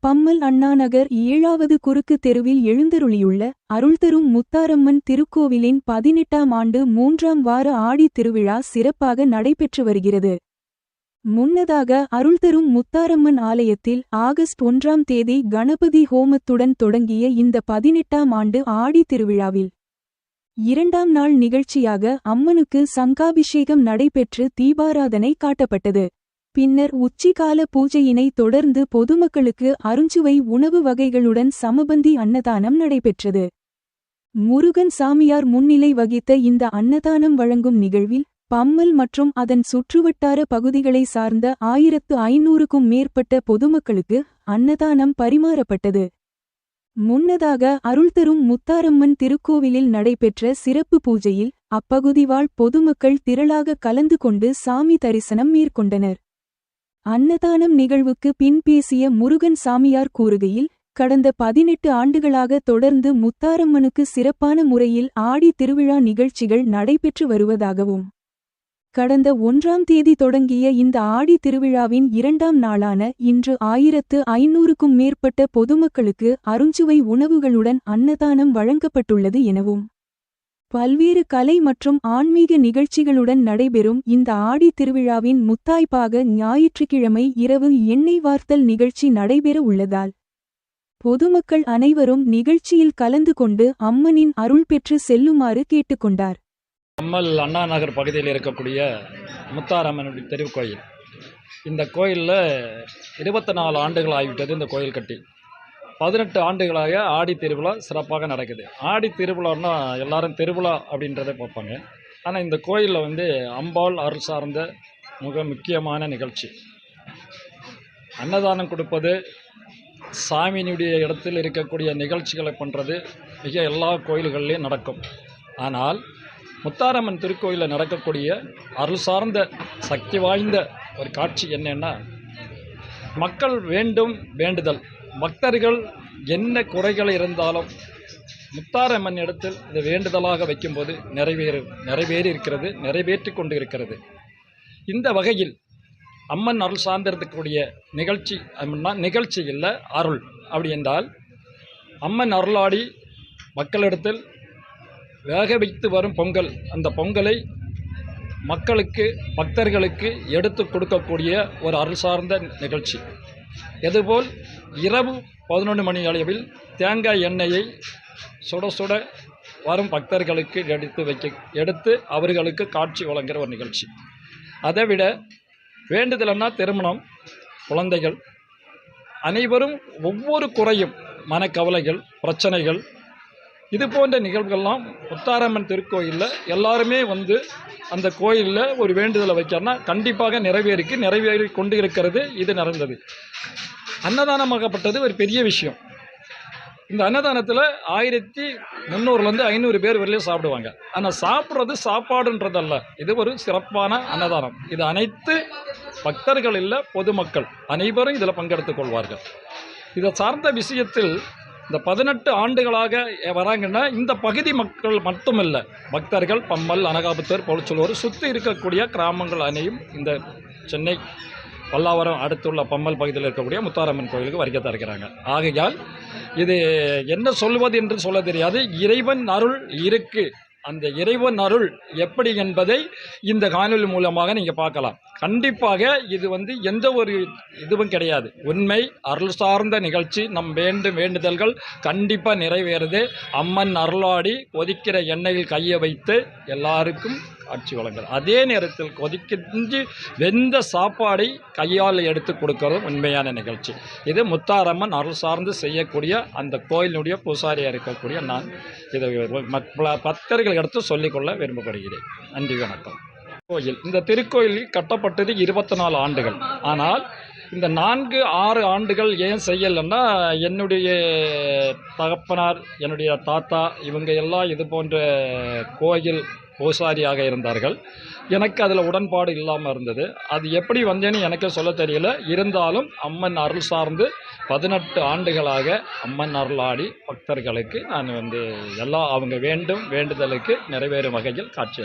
பம்மல் அண்ணாநகர் ஏழாவது குறுக்கு தெருவில் எழுந்தருளியுள்ள அருள்தரும் முத்தாரம்மன் திருக்கோவிலின் பதினெட்டாம் ஆண்டு மூன்றாம் வார ஆடித் திருவிழா சிறப்பாக நடைபெற்று வருகிறது. முன்னதாக அருள்தரும் முத்தாரம்மன் ஆலயத்தில் ஆகஸ்ட் ஒன்றாம் தேதி கணபதி ஹோமத்துடன் தொடங்கிய இந்த பதினெட்டாம் ஆண்டு ஆடித் திருவிழாவில் இரண்டாம் நாள் நிகழ்ச்சியாக அம்மனுக்கு சங்காபிஷேகம் நடைபெற்று தீபாராதனை காட்டப்பட்டது. பின்னர் உச்சிகால பூஜையினை தொடர்ந்து பொதுமக்களுக்கு அருஞ்சுவை உணவு வகைகளுடன் சமபந்தி அன்னதானம் நடைபெற்றது. முருகன் சாமியார் முன்னிலை வகித்த இந்த அன்னதானம் வழங்கும் நிகழ்வில் பம்மல் மற்றும் அதன் சுற்றுவட்டார பகுதிகளை சார்ந்த ஆயிரத்து ஐநூறுக்கும் மேற்பட்ட பொதுமக்களுக்கு அன்னதானம் பரிமாறப்பட்டது. முன்னதாக அருள்தரும் முத்தாரம்மன் திருக்கோவிலில் நடைபெற்ற சிறப்பு பூஜையில் அப்பகுதி வாழ் பொதுமக்கள் திரளாக கலந்து கொண்டு சாமி தரிசனம் மேற்கொண்டனர். அன்னதானம் நிகழ்வுக்கு பின் பேசிய முருகன் சாமியார் கூறுகையில் கடந்த பதினெட்டு ஆண்டுகளாக தொடர்ந்து முத்தாரம்மனுக்கு சிறப்பான முறையில் ஆடி திருவிழா நிகழ்ச்சிகள் நடைபெற்று வருவதாகவும் கடந்த ஒன்றாம் தேதி தொடங்கிய இந்த ஆடி திருவிழாவின் இரண்டாம் நாளான இன்று ஆயிரத்து ஐநூறுக்கும் மேற்பட்ட பொதுமக்களுக்கு அருஞ்சுவை உணவுகளுடன் அன்னதானம் வழங்கப்பட்டுள்ளது எனவும் பல்வேறு கலை மற்றும் ஆன்மீக நிகழ்ச்சிகளுடன் நடைபெறும் இந்த ஆடி திருவிழாவின் முத்தாய்ப்பாக ஞாயிற்றுக்கிழமை இரவு எண்ணெய் வார்த்தல் நிகழ்ச்சி நடைபெற உள்ளதால் பொதுமக்கள் அனைவரும் நிகழ்ச்சியில் கலந்து கொண்டு அம்மனின் அருள் பெற்று செல்லுமாறு கேட்டுக்கொண்டார். அம்மல் அண்ணா நகர் பகுதியில் இருக்கக்கூடிய முத்தாரம்மனுடைய திருக்கோயில். இந்த கோயிலில் இருபத்தி நாலு ஆண்டுகள் ஆகிவிட்டது இந்த கோயில் கட்டி. பதினெட்டு ஆண்டுகளாக ஆடி திருவிழா சிறப்பாக நடக்குது. ஆடி திருவிழான்னா எல்லாரும் திருவிழா அப்படின்றத பார்ப்பாங்க. ஆனால் இந்த கோயிலில் வந்து அம்பாள் அருள் சார்ந்த மிக முக்கியமான நிகழ்ச்சி. அன்னதானம் கொடுப்பது சாமியினுடைய இடத்தில் இருக்கக்கூடிய நிகழ்ச்சிகளை பண்ணுறது மிக எல்லா கோயில்கள்லேயும் நடக்கும். ஆனால் முத்தாரம்மன் திருக்கோயிலில் நடக்கக்கூடிய அருள் சார்ந்த சக்தி வாய்ந்த ஒரு காட்சி என்னென்னா மக்கள் வேண்டும் வேண்டுதல். பக்தர்கள் என்ன குறைகள் இருந்தாலும் முத்தாரம்மன் இடத்தில் இதை வேண்டுதலாக வைக்கும்போது நிறைவேறு நிறைவேறி இருக்கிறது நிறைவேற்றி கொண்டு இருக்கிறது இந்த வகையில் அம்மன் அருள் சார்ந்திருக்கக்கூடிய நிகழ்ச்சி அப்படின்னா நிகழ்ச்சி இல்லை அருள். அப்படி என்றால் அம்மன் அருளாடி மக்களிடத்தில் வேக வைத்து வரும் பொங்கல் அந்த பொங்கலை மக்களுக்கு பக்தர்களுக்கு எடுத்து கொடுக்கக்கூடிய ஒரு அருள் சார்ந்த நிகழ்ச்சி. இதுபோல் இரவு பதினொன்று மணி அளவில் தேங்காய் எண்ணெயை சுட சுட வரும் பக்தர்களுக்கு எடுத்து வைக்க எடுத்து அவர்களுக்கு காட்சி வழங்குகிற ஒரு நிகழ்ச்சி. அதை விட வேண்டுதலன்னா திருமணம் குழந்தைகள் அனைவரும் ஒவ்வொரு குறையும் மனக்கவலைகள் பிரச்சனைகள் இது போன்ற நிகழ்வுகள்லாம் முத்தாரம்மன் திருக்கோயிலில் எல்லாருமே வந்து அந்த கோயிலில் ஒரு வேண்டுதலை வைக்கிறனா கண்டிப்பாக நிறைவேறிக்கு நிறைவேறி கொண்டு இருக்கிறது இது நடந்தது. அன்னதானமாகப்பட்டது ஒரு பெரிய விஷயம். இந்த அன்னதானத்தில் ஆயிரத்தி முந்நூறுலேருந்து ஐநூறு பேர் வரையிலும் சாப்பிடுவாங்க. ஆனால் சாப்பிட்றது சாப்பாடுன்றதல்ல. இது ஒரு சிறப்பான அன்னதானம். இது அனைத்து பக்தர்கள் இல்லை பொதுமக்கள் அனைவரும் இதில் பங்கெடுத்துக் கொள்வார்கள். இதை சார்ந்த விஷயத்தில் இந்த பதினெட்டு ஆண்டுகளாக வராங்கன்னா இந்த பகுதி மக்கள் மட்டுமில்லை பக்தர்கள் பம்மல் அனகாபுத்தர் பொழிச்சலூர் சுற்றி இருக்கக்கூடிய கிராமங்கள் அனையும் இந்த சென்னை பல்லாவரம் அடுத்துள்ள பம்மல் பகுதியில் இருக்கக்கூடிய முத்தாரம்மன் கோயிலுக்கு வருகை தருகிறாங்க. ஆகையால் இது என்ன சொல்வது என்று சொல்ல தெரியாது. இறைவன் அருள் இருக்குது அந்த இறைவன் அருள் எப்படி என்பதை இந்த காணொலி மூலமாக நீங்கள் பார்க்கலாம். கண்டிப்பாக இது வந்து எந்த ஒரு இதுவும் கிடையாது. உண்மை அருள் சார்ந்த நிகழ்ச்சி நம் வேண்டும் வேண்டுதல்கள் கண்டிப்பாக நிறைவேறுது. அம்மன் அருளாடி கொதிக்கிற எண்ணெயில் கையை வைத்து எல்லாருக்கும் காட்சி வழங்குறது அதே நேரத்தில் கொதிக்கிஞ்சு வெந்த சாப்பாடை கையால் எடுத்து கொடுக்கறதும் உண்மையான நிகழ்ச்சி. இது முத்தாரம்மன் அருள் சார்ந்து செய்யக்கூடிய அந்த கோயிலினுடைய பூசாரியாக இருக்கக்கூடிய நான் இதை மற்ற பக்தர்கள் எடுத்து சொல்லிக்கொள்ள விரும்பப்படுகிறேன். நன்றி வணக்கம். கோயில். இந்த திருக்கோயில் கட்டப்பட்டது இருபத்தி நாலு ஆண்டுகள். ஆனால் இந்த நான்கு ஆறு ஆண்டுகள் ஏன் செய்யலைன்னா என்னுடைய தகப்பனார் என்னுடைய தாத்தா இவங்க எல்லாம் இது போன்ற கோயில் பூசாரியாக இருந்தார்கள். எனக்கு அதில் உடன்பாடு இல்லாமல் இருந்தது. அது எப்படி வந்தேன்னு எனக்கே சொல்ல தெரியல. இருந்தாலும் அம்மன் அருள் சார்ந்து பதினெட்டு ஆண்டுகளாக அம்மன் அருளாடி பக்தர்களுக்கு நான் வந்து எல்லா அவங்க வேண்டும் வேண்டுதலுக்கு நிறைவேறும் வகையில் காட்சி